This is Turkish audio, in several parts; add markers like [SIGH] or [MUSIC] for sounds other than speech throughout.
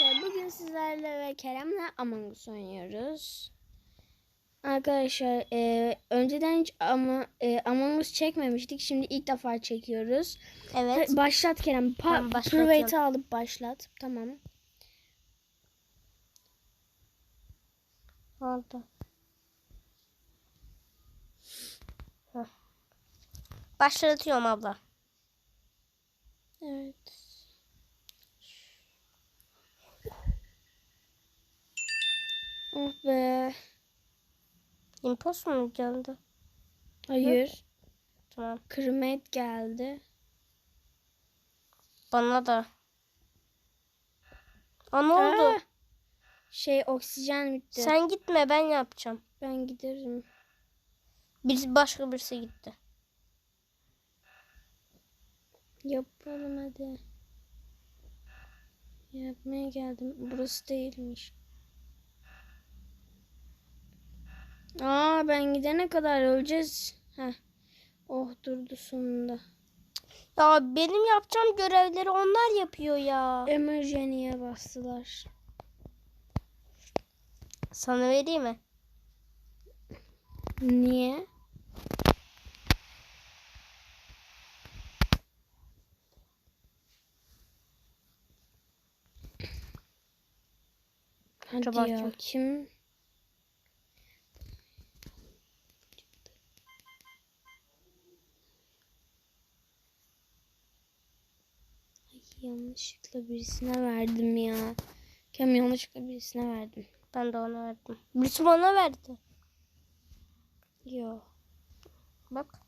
arkadaşlar bugün sizlerle ve Kerem'le Among Us oynuyoruz. Arkadaşlar e, önceden hiç ama, e, Among Us çekmemiştik. Şimdi ilk defa çekiyoruz. Evet. Başlat Kerem. Pa- Tamam, private'ı alıp başlat. Tamam. Oldu. Başlatıyorum abla. Evet. Oh be. Impos mu geldi? Hayır. Tamam. Cremate geldi. Bana da. Aa ne oldu? Şey oksijen bitti. Sen gitme ben yapacağım. Ben giderim. Bir, başka birisi gitti. Yapalım hadi. Yapmaya geldim. Burası değilmiş. Aa ben gidene kadar öleceğiz. Heh. Oh durdu sonunda. Ya benim yapacağım görevleri onlar yapıyor ya. Emergency'ye bastılar. Sana vereyim mi? Niye? Hadi Acaba ya kim? Yanlışlıkla birisine verdim ya. Kim yanlışlıkla birisine verdim. Ben de ona verdim. Birisi bana verdi. Yo. Bak.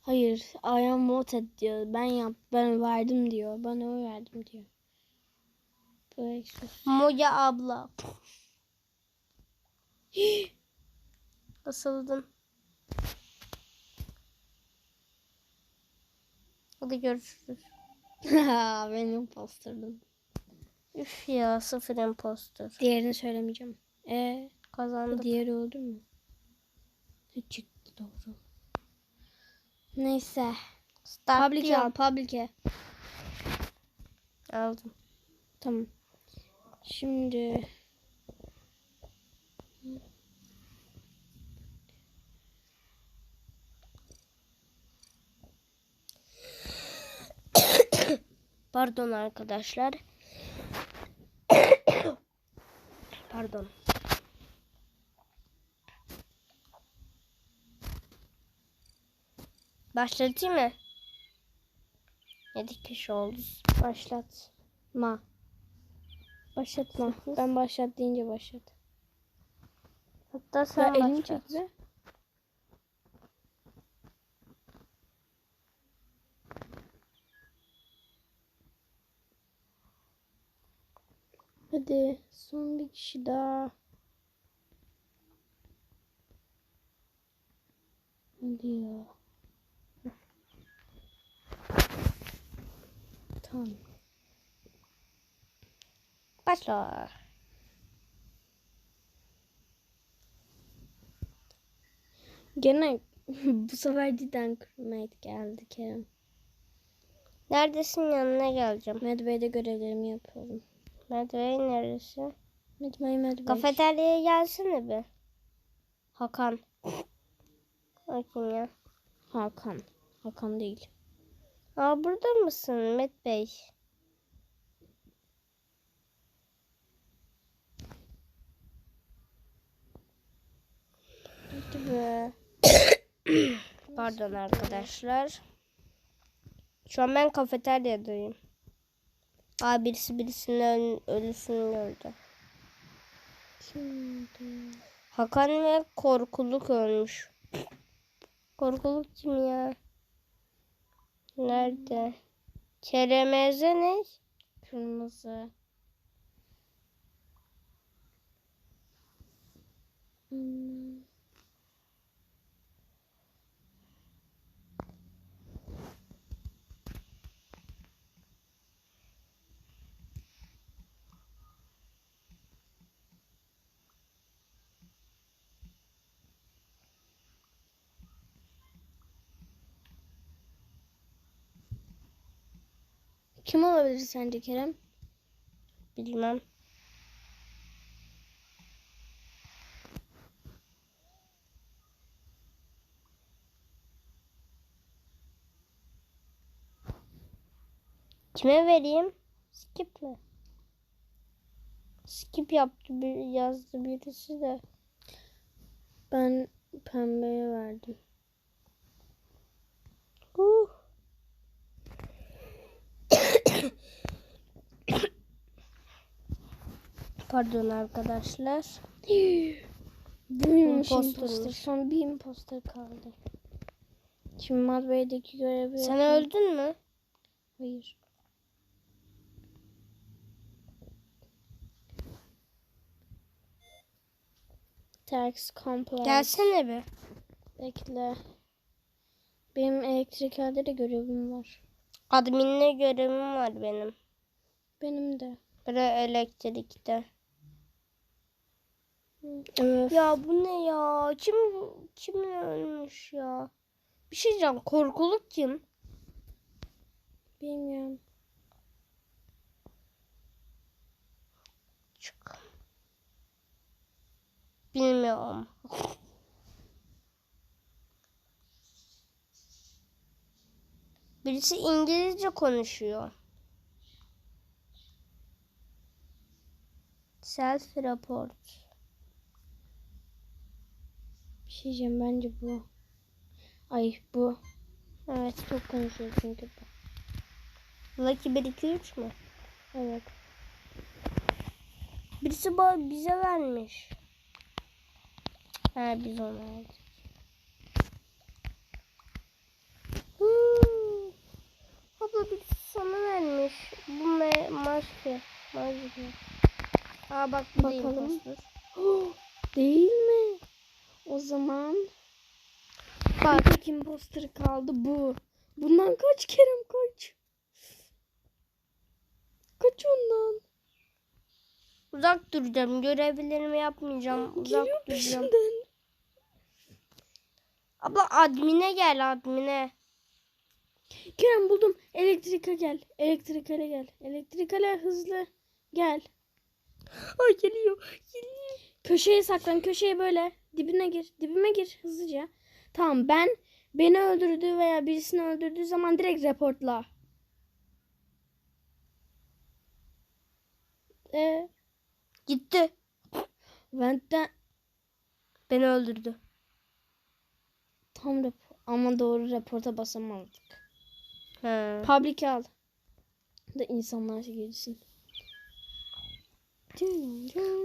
Hayır, I am voted diyor. Ben yap, ben verdim diyor. Ben oy verdim diyor. Moya abla. [GASPS] Asıldın. Hadi görüşürüz. [LAUGHS] ben imposterdum. Üf ya sıfır impostor. Diğerini söylemeyeceğim. E Kazandık. diğeri öldü mü? Çıktı doğru. Neyse. Start Public diyorum. al, public'e. Aldım. Tamam. Şimdi Pardon arkadaşlar. [COUGHS] Pardon. Başlatayım mı? 7 kişi oldu. başlatma. Başlatma. Ben başlat deyince başlat. Hatta Ya sen elini başlat. Hadi son bir kişi daha. Hadi ya. Tamam. Başla. Gene [LAUGHS] bu sefer cidden crewmate geldi Kerem. Neredesin yanına geleceğim. Medbay'de görevlerimi yapıyorum. Medvey neresi? Medbay Medbay. Kafeteryaya gelsene bir. Hakan. Bakayım ya. Hakan. Hakan değil. Aa burada mısın Met Bey? [COUGHS] Pardon arkadaşlar. Şu an ben kafeteryadayım. Aa birisi birisinin öl- ölüsünü gördü. Şimdi. Hakan ve Korkuluk ölmüş. Korkuluk kim ya? Nerede? Keremeze ne? Kırmızı. Hmm. Kim olabilir sence Kerem? Bilmem. Kime vereyim? Skip mi? Skip yaptı bir yazdı birisi de. Ben pembeye verdim. Uh. Pardon arkadaşlar. İmposter. Son bir imposter kaldı. Şimdi Madbey'deki görevi Sen yapayım. öldün mü? Hayır. Tax complex. Gelsene bir. Bekle. Benim elektriklerde de görevim var. Adminle görevim var benim. Benim de. Biri elektrikte. Evet. Ya bu ne ya? Kim kim ölmüş ya? Bir şey diyeceğim. Korkuluk kim? Bilmiyorum. Çık. Bilmiyorum. Birisi İngilizce konuşuyor. Self report. Bir şey diyeceğim bence bu. Ay bu. Evet. Çok konuşuyor çünkü bu. Lucky 1 2 3 mü? Evet. Birisi ba- bize vermiş. Ha biz ona verdik. Hmm. Abla birisi sana vermiş. Bu me- maske. Maske. Aa bak bu Bakalım. impostor. [GASPS] Değil mi? O zaman Bak. tek imposter kaldı bu. Bundan kaç Kerem kaç. Kaç ondan. Uzak duracağım. Görevlerimi yapmayacağım. Uzak Geliyor duracağım. peşinden. Abla admine gel admine. Kerem buldum. Elektrike gel. Elektrikale gel. Elektrikale hızlı. Gel. Ay geliyor. Geliyor. Köşeye saklan. Köşeye böyle. Dibine gir. Dibime gir hızlıca. Tamam ben beni öldürdüğü veya birisini öldürdüğü zaman direkt reportla. Ee, Gitti. Vent'ten Beni öldürdü. tam rapor ama doğru reporta basamadık. He. Public al. Da insanlar girsin.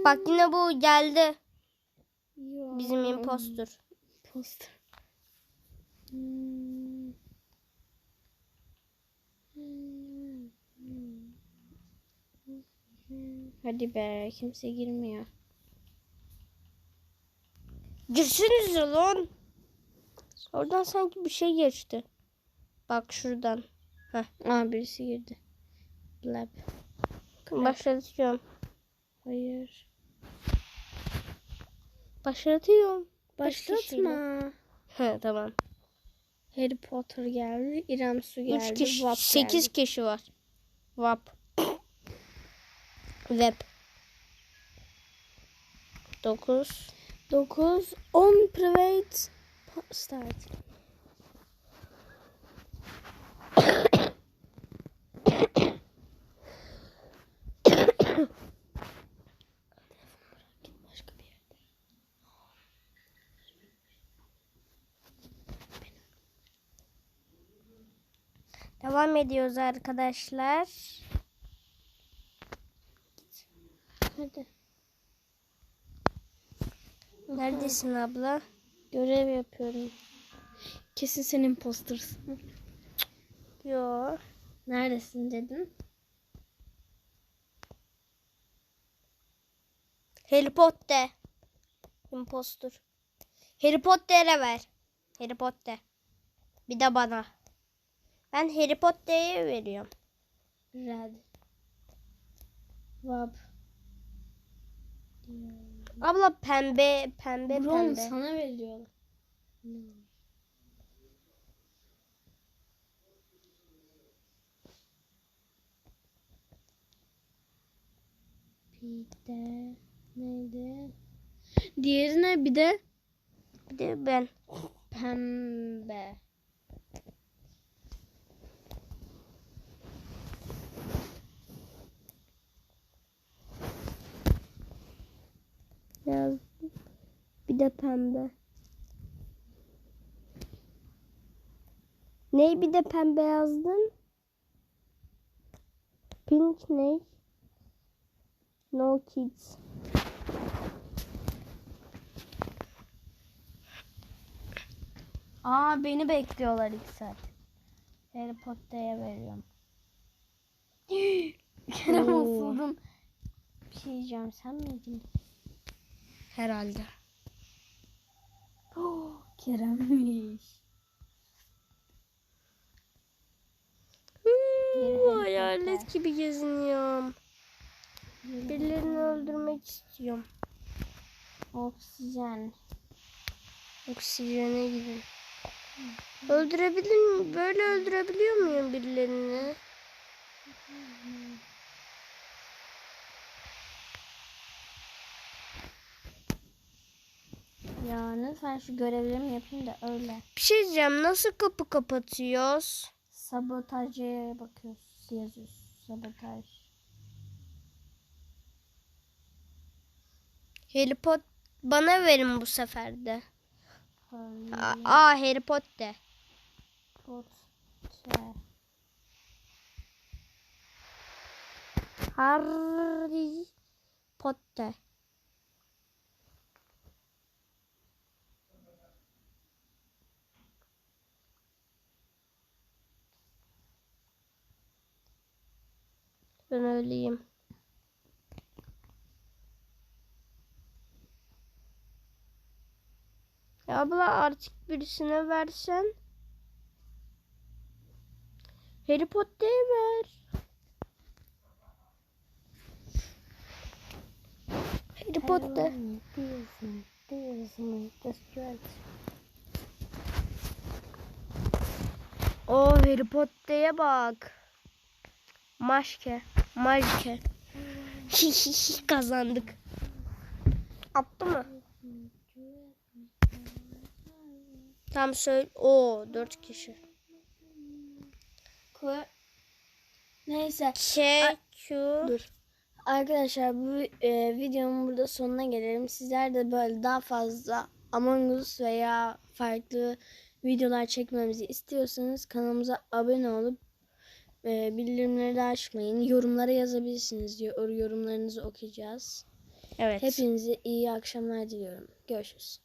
Bak yine bu geldi. Ya. Bizim impostor. Imposter. Hmm. Hadi be kimse girmiyor. Girsenize lan. Oradan sanki bir şey geçti. Bak şuradan. Aa birisi girdi. Lab. Başlatıyorum. Hayır. Başlatıyorum. Başlatma. He tamam. Harry Potter geldi. İrem Su geldi. 3 kişi, Vap 8 geldi. kişi var. Vap. [COUGHS] Web. 9. 9 10 private start. [COUGHS] Devam ediyoruz arkadaşlar. Hadi. Neredesin abla? Görev yapıyorum. Kesin sen impostersın. Yo. Neredesin dedin? Harry Potter. Impostor. Harry Potter'e ver. Harry Potter. Bir de bana. Ben Harry Potter'e veriyorum. Red. Vab. Abla pembe pembe Brom pembe. sana veriyor. Bir de neydi? Diğerine bir de Bir de ben. pembe. Bir de pembe. Ney bir de pembe yazdın? Pink ne? No kids. Aa beni bekliyorlar iki saat. Harry Potter'e veriyorum. [GASPS] Kerem Oo. asıldın. Bir şey diyeceğim sen miydin? Herhalde. Oh, [GASPS] Kerem'miş. Hmm, hayalet gibi geziniyorum. Birilerini öldürmek istiyorum. Oksijen. Oksijene gidin. Öldürebilir mi? Böyle öldürebiliyor muyum birilerini? Ya lütfen şu görevlerimi yapayım da öyle. Bir şey diyeceğim. Nasıl kapı kapatıyoruz? Sabotaja bakıyoruz. Yazıyoruz. Sabotaj. Harry Potter bana verin bu sefer de. Harry aa Harry Potter. Potter. Harry Potter. Ben öyleyim. Abla artık birisine versen. Harry Potter'e ver. Harry Potter. O Harry Potter'e bak. Maşke. Maşke. [LAUGHS] Kazandık. Attı mı? Tam söyle. O dört kişi. Ku- Neyse. K, Q. Dur. Arkadaşlar bu e, videonun burada sonuna gelelim. Sizler de böyle daha fazla Among Us veya farklı videolar çekmemizi istiyorsanız kanalımıza abone olup e, bildirimleri de açmayın. Yorumlara yazabilirsiniz. Yor- Yorumlarınızı okuyacağız. Evet. Hepinize iyi akşamlar diliyorum. Görüşürüz.